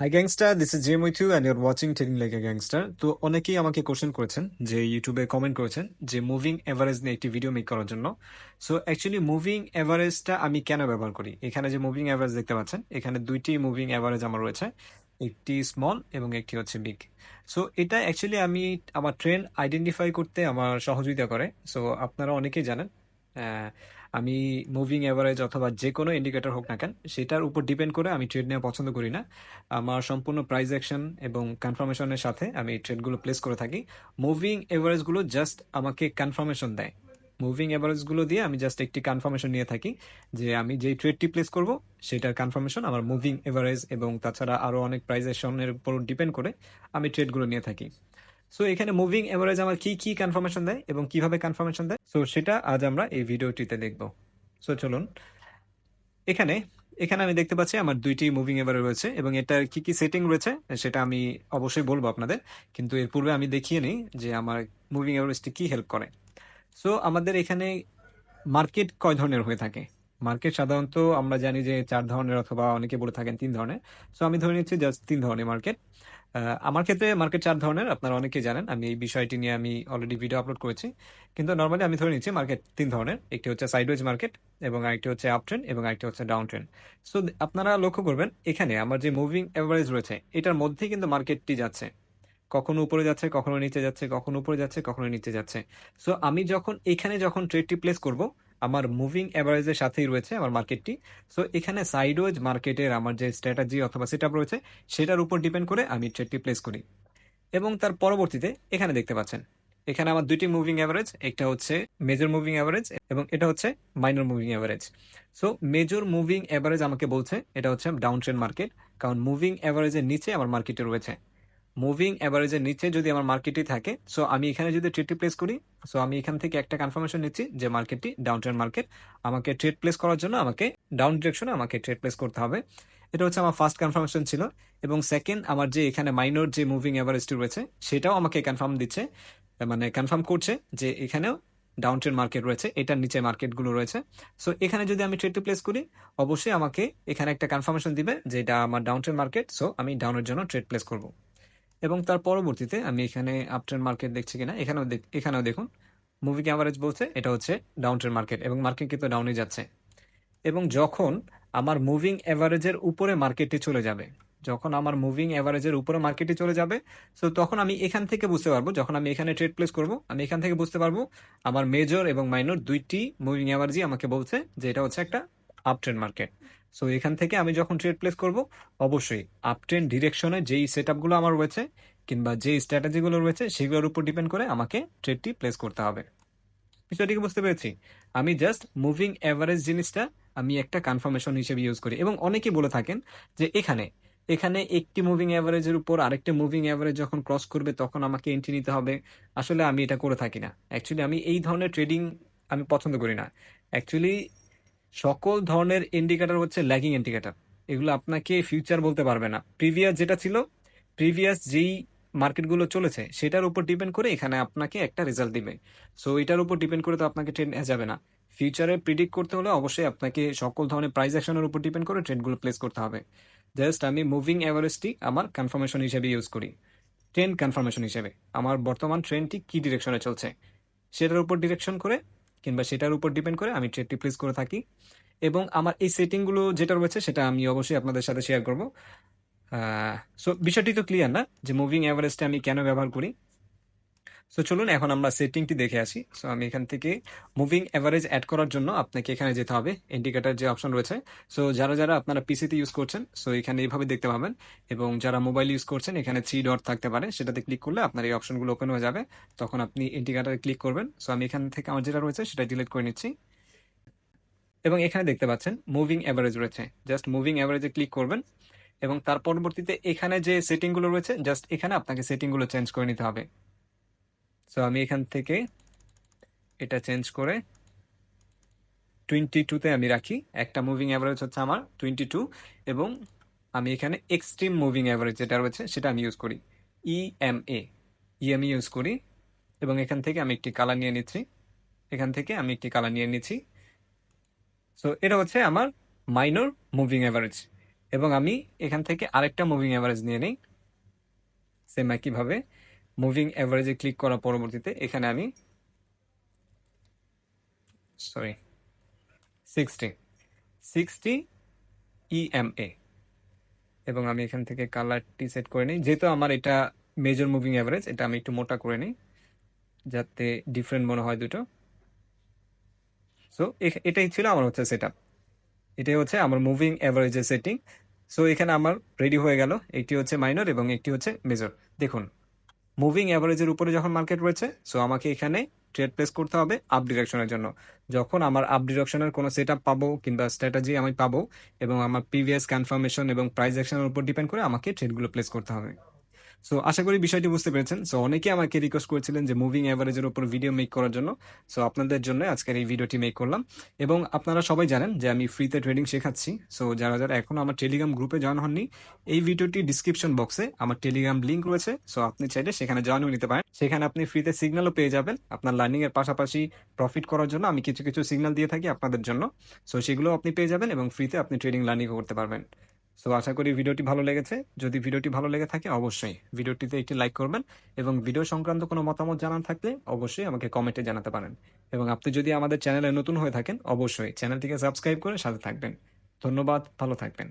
Hi gangster this is Jem with you and your watching telling like a gangster তো অনেকেই আমাকে question করেছেন, যে ইউটিউবে কমেন্ট করেছেন, যে মুভিং এভারেজ নিয়ে একটি ভিডিও মেক করার জন্য। সো অ্যাকচুয়ালি মুভিং এভারেজটা আমি কেন ব্যবহার করি? এখানে যে মুভিং এভারেজ দেখতে পাচ্ছেন, এখানে দুইটি মুভিং এভারেজ আমার রয়েছে, একটি স্মল এবং একটি হচ্ছে বিগ সো এটা অ্যাকচুয়ালি আমি আমার ট্রেন আইডেন্টিফাই করতে আমার সহযোগিতা করে। সো আপনারা অনেকেই জানেন আমি মুভিং অ্যাভারেজ অথবা যে কোনো ইন্ডিকেটর হোক না কেন, সেটার উপর ডিপেন্ড করে আমি ট্রেড নেওয়া পছন্দ করি না। আমার সম্পূর্ণ প্রাইস অ্যাকশন এবং কনফার্মেশনের সাথে আমি ট্রেডগুলো প্লেস করে থাকি। মুভিং এভারেজগুলো জাস্ট আমাকে কনফার্মেশন দেয়। মুভিং অ্যাভারেজগুলো দিয়ে আমি জাস্ট একটি কনফার্মেশন নিয়ে থাকি যে আমি যেই ট্রেডটি প্লেস করব, সেটার কনফার্মেশন আমার মুভিং এভারেজ এবং তাছাড়া আরও অনেক প্রাইস অ্যাকশনের উপর ডিপেন্ড করে আমি ট্রেডগুলো নিয়ে থাকি। সো এখানে মুভিং এভারেজ আমার কি কি কনফার্মেশন দেয় এবং কীভাবে কনফার্মেশন দেয়? সো সেটা আজ আমরা এই ভিডিওটিতে দেখব। সো চলুন। এখানে এখানে আমি দেখতে পাচ্ছি আমার দুইটি মুভিং এভারেজ রয়েছে এবং এটার কি কি সেটিং রয়েছে সেটা আমি অবশ্যই বলব আপনাদের। কিন্তু এর পূর্বে আমি দেখিয়ে নিই যে আমার মুভিং এভারেজটি কি হেল্প করে। সো আমাদের এখানে মার্কেট কয় ধরনের হয়ে থাকে? মার্কেট সাধারণত আমরা জানি যে চার ধরনের অথবা অনেকে বলে থাকেন তিন ধরনের। সো আমি ধরে নিচ্ছি জাস্ট তিন ধরনের মার্কেট আমার ক্ষেত্রে মার্কেট চার ধরনের, আপনারা অনেকেই জানেন, আমি এই বিষয়টি নিয়ে আমি অলরেডি ভিডিও আপলোড করেছি। কিন্তু নর্মালি আমি ধরে নিচ্ছি মার্কেট তিন ধরনের, একটি হচ্ছে সাইডওয়েজ মার্কেট এবং আরেকটি হচ্ছে আপ ট্রেন্ড এবং আরেকটি হচ্ছে ডাউন ট্রেন্ড সো আপনারা লক্ষ্য করবেন, এখানে আমার যে মুভিং অ্যাভারেজ রয়েছে, এটার মধ্যেই কিন্তু মার্কেটটি যাচ্ছে। কখনো উপরে যাচ্ছে, কখনো নিচে যাচ্ছে, কখনো উপরে যাচ্ছে, কখনো নিচে যাচ্ছে। সো আমি যখন, এখানে যখন ট্রেডটি প্লেস করব আমার মুভিং অ্যাভারেজের সাথেই রয়েছে আমার মার্কেটটি সো এখানে সাইডওয়েজ মার্কেটের আমার যে স্ট্র্যাটাজি অথবা সেট রয়েছে, সেটার উপর ডিপেন্ড করে আমি ট্রেডটি প্লেস করি। এবং তার পরবর্তীতে, এখানে দেখতে পাচ্ছেন, এখানে আমার দুইটি মুভিং অ্যাভারেজ একটা হচ্ছে মেজর মুভিং অ্যাভারেজ এবং এটা হচ্ছে minor moving average so major moving average আমাকে বলছে, এটা হচ্ছে ডাউন ট্রেন্ড মার্কেট কারণ মুভিং অ্যাভারেজের নিচে আমার মার্কেটে রয়েছে। মুভিং অ্যাভারেজের নিচে যদি আমার মার্কেটই থাকে। সো আমি এখানে যদি ট্রেডটি প্লেস করি সো আমি এখান থেকে একটা কনফার্মেশন নিচ্ছি যে মার্কেটটি ডাউন ট্রেন্ড মার্কেট আমাকে ট্রেড প্লেস করার জন্য আমাকে ডাউন ডিরেকশনে আমাকে ট্রেড প্লেস করতে হবে। এটা হচ্ছে আমার ফার্স্ট কনফার্মেশন ছিল। এবং সেকেন্ড আমার যে এখানে মাইনর যে মুভিং অ্যাভারেজটি রয়েছে, সেটাও আমাকে কনফার্ম দিচ্ছে। মানে কনফার্ম করছে যে এখানেও ডাউন ট্রেন মার্কেট রয়েছে, এটার নিচে মার্কেটগুলো রয়েছে। সো এখানে যদি আমি ট্রেডটি প্লেস করি, অবশ্যই আমাকে এখানে একটা কনফার্মেশন দিবে যে এটা আমার ডাউন ট্রেন মার্কেট সো আমি ডাউনের জন্য ট্রেড প্লেস করব। এবং তার পরবর্তীতে আমি এখানে আপট্রেন মার্কেট দেখছি কিনা, এখানেও এখানেও দেখুন। মুভি অ্যাভারেজ বলছে? এটা হচ্ছে ডাউন ট্রেন মার্কেট এবং মার্কেট কিন্তু ডাউনে যাচ্ছে। এবং যখন আমার মুভিং অ্যাভারেজের উপরে মার্কেটটি চলে যাবে, যখন আমার মুভিং অ্যাভারেজের উপরে মার্কেটটি চলে যাবে সো তখন আমি এখান থেকে বুঝতে পারব, যখন আমি এখানে ট্রেড প্লেস করব, আমি এখান থেকে বুঝতে পারব আমার মেজর এবং মাইনর দুইটি মুভিং অ্যাভারেজই আমাকে বলছে যে এটা হচ্ছে একটা আপ ট্রেন্ড মার্কেট সো এখান থেকে আমি যখন ট্রেড প্লেস করব, অবশ্যই আপ ট্রেন্ড ডিরেকশনে যেই সেট আপগুলো আমার রয়েছে কিংবা যে স্ট্র্যাটেজিগুলো রয়েছে, সেগুলোর উপর ডিপেন্ড করে আমাকে ট্রেডটি প্লেস করতে হবে। বিষয়টিকে বুঝতে পেরেছি? আমি জাস্ট মুভিং অ্যাভারেজ জিনিসটা আমি একটা কনফার্মেশন হিসেবে ইউজ করি এবং অনেকেই বলে থাকেন যে এখানে এখানে একটি মুভিং অ্যাভারেজের উপর আরেকটি মুভিং অ্যাভারেজ যখন ক্রস করবে তখন আমাকে এন্ট্রি নিতে হবে। আসলে আমি এটা করে থাকি না। অ্যাকচুয়ালি আমি এই ধরনের ট্রেডিং আমি পছন্দ করি না। অ্যাকচুয়ালি সকল ধরনের ইন্ডিকেটর হচ্ছে ল্যাগিং ইন্ডিকেটর এগুলো আপনাকে ফিউচার বলতে পারবে না। প্রিভিয়াস যেটা ছিল প্রিভিয়াস যেই মার্কেটগুলো চলেছে, সেটার উপর ডিপেন্ড করে এখানে আপনাকে একটা রেজাল্ট দিবে। সো এটার উপর ডিপেন্ড করে তো আপনাকে ট্রেন যাবে না। ফিউচারে প্রিডিক্ট করতে হলে অবশ্যই আপনাকে সকল ধরনের প্রাইস অ্যাকশনের উপর ডিপেন্ড করে ট্রেডগুলো প্লেস করতে হবে। জাস্ট আমি মুভিং অ্যাভারেজটি আমার কনফার্মেশন হিসেবে ইউজ করি। ট্রেন্ড কনফার্মেশন হিসেবে। আমার বর্তমান ট্রেনটি কি ডিরেকশনে চলছে? সেটার উপর ডিরেকশন করে কিংবা সেটার উপর ডিপেন্ড করে আমি ট্রেডটি প্লেস করে থাকি। এবং আমার এই সেটিংগুলো যেটা রয়েছে সেটা আমি অবশ্যই আপনাদের সাথে শেয়ার করব। সো বিষয়টি তো ক্লিয়ার না যে মুভিং অ্যাভারেজটা আমি কেন ব্যবহার করি? সো চলুন এখন আমরা সেটিংটি দেখে আসি। সো আমি এখান থেকে মুভিং অ্যাভারেজ অ্যাড করার জন্য আপনাকে এখানে যেতে হবে। ইন্ডিকেটার যে অপশন রয়েছে। সো যারা যারা আপনারা পিসিতে ইউজ করছেন সো এখানে এইভাবে দেখতে পাবেন। এবং যারা মোবাইল ইউজ করছেন, এখানে থ্রি ডট থাকতে পারে। সেটাতে ক্লিক করলে আপনার এই অপশনগুলো ওপেন হয়ে যাবে। তখন আপনি ইন্ডিকেটারে ক্লিক করবেন। সো আমি এখান থেকে আমার যেটা রয়েছে, সেটা ডিলিট করে নিচ্ছি। এবং এখানে দেখতে পাচ্ছেন মুভিং অ্যাভারেজ রয়েছে। জাস্ট মুভিং অ্যাভারেজে ক্লিক করবেন। এবং তার পরবর্তীতে এখানে যে সেটিংগুলো রয়েছে জাস্ট এখানে আপনাকে সেটিংগুলো চেঞ্জ করে নিতে হবে। সো আমি এখান থেকে এটা চেঞ্জ করে টোয়েন্টি টুতে আমি রাখি। একটা মুভিং অ্যাভারেজ হচ্ছে আমার টোয়েন্টি টু এবং আমি এখানে এক্সট্রিম মুভিং অ্যাভারেজ যেটা রয়েছে সেটা আমি ইউজ করি। ইএমএ ইএমই ইউজ করি এবং এখান থেকে আমি একটি কালার নিয়ে নিচ্ছি। এখান থেকে আমি একটি কালার নিয়ে নিচ্ছি। সো এটা হচ্ছে আমার মাইনর মুভিং অ্যাভারেজ এবং আমি এখান থেকে আরেকটা মুভিং অ্যাভারেজ নিয়ে নিই। সেম একইভাবে। মুভিং অ্যাভারেজে ক্লিক করার পরবর্তীতে, এখানে আমি সরি সিক্সটি সিক্সটি ইএমএ এবং আমি এখান থেকে কালারটি সেট করে নিই। যেহেতু আমার এটা মেজর মুভিং অ্যাভারেজ এটা আমি একটু মোটা করে নিই, যাতে ডিফারেন্ট মনে হয় দুটো। সো এটাই ছিল আমার হচ্ছে সেট এটাই হচ্ছে আমার মুভিং অ্যাভারেজের সেটিং সো এখানে আমার রেডি হয়ে গেল। একটি হচ্ছে মাইনর এবং একটি হচ্ছে মেজর দেখুন মুভিং অ্যাভারেজের উপরে যখন মার্কেট রয়েছে সো আমাকে এখানে ট্রেড প্লেস করতে হবে আপ ডিরেকশনের জন্য। যখন আমার আপ ডিরেকশনের কোনো সেট আপ পাবো কিংবা স্ট্র্যাটেজি আমি পাবো এবং আমার প্রিভিয়াস কনফার্মেশন এবং প্রাইস অ্যাকশনের উপর ডিপেন্ড করে আমাকে ট্রেডগুলো প্লেস করতে হবে। সো আশা করি বিষয়টি বুঝতে পেরেছেন। সো অনেকে আমাকে রিকোয়েস্ট করেছিলেন যে মুভিং অ্যাভারেজের উপর ভিডিও মেক করার জন্য। সো আপনাদের জন্য আজকের এই ভিডিওটি মেক করলাম। এবং আপনারা সবাই জানেন যে আমি ফ্রিতে ট্রেডিং শেখাচ্ছি। সো যারা যারা এখনও আমার টেলিগ্রাম গ্রুপে জয়েন হননি, এই ভিডিওটি ডিসক্রিপশন বক্সে আমার টেলিগ্রাম লিঙ্ক রয়েছে। সো আপনি চাইলে সেখানে জয়েনও নিতে পারেন। সেখানে আপনি ফ্রিতে সিগন্যালও পেয়ে যাবেন। আপনার লার্নিং এর পাশাপাশি প্রফিট করার জন্য আমি কিছু কিছু সিগন্যাল দিয়ে থাকি আপনাদের জন্য। সো সেগুলো আপনি পেয়ে যাবেন এবং ফ্রিতে আপনি ট্রেডিং লার্নিংও করতে পারবেন। সো আশা করি ভিডিওটি ভালো লেগেছে। যদি ভিডিওটি ভালো লেগে থাকে, অবশ্যই ভিডিওটিতে একটি লাইক করবেন এবং ভিডিও সংক্রান্ত কোনো মতামত জানান থাকলে অবশ্যই আমাকে কমেন্টে জানাতে পারেন। এবং আপনি যদি আমাদের চ্যানেলে নতুন হয়ে থাকেন, অবশ্যই চ্যানেলটিকে সাবস্ক্রাইব করে সাথে থাকবেন। ধন্যবাদ, ভালো থাকবেন।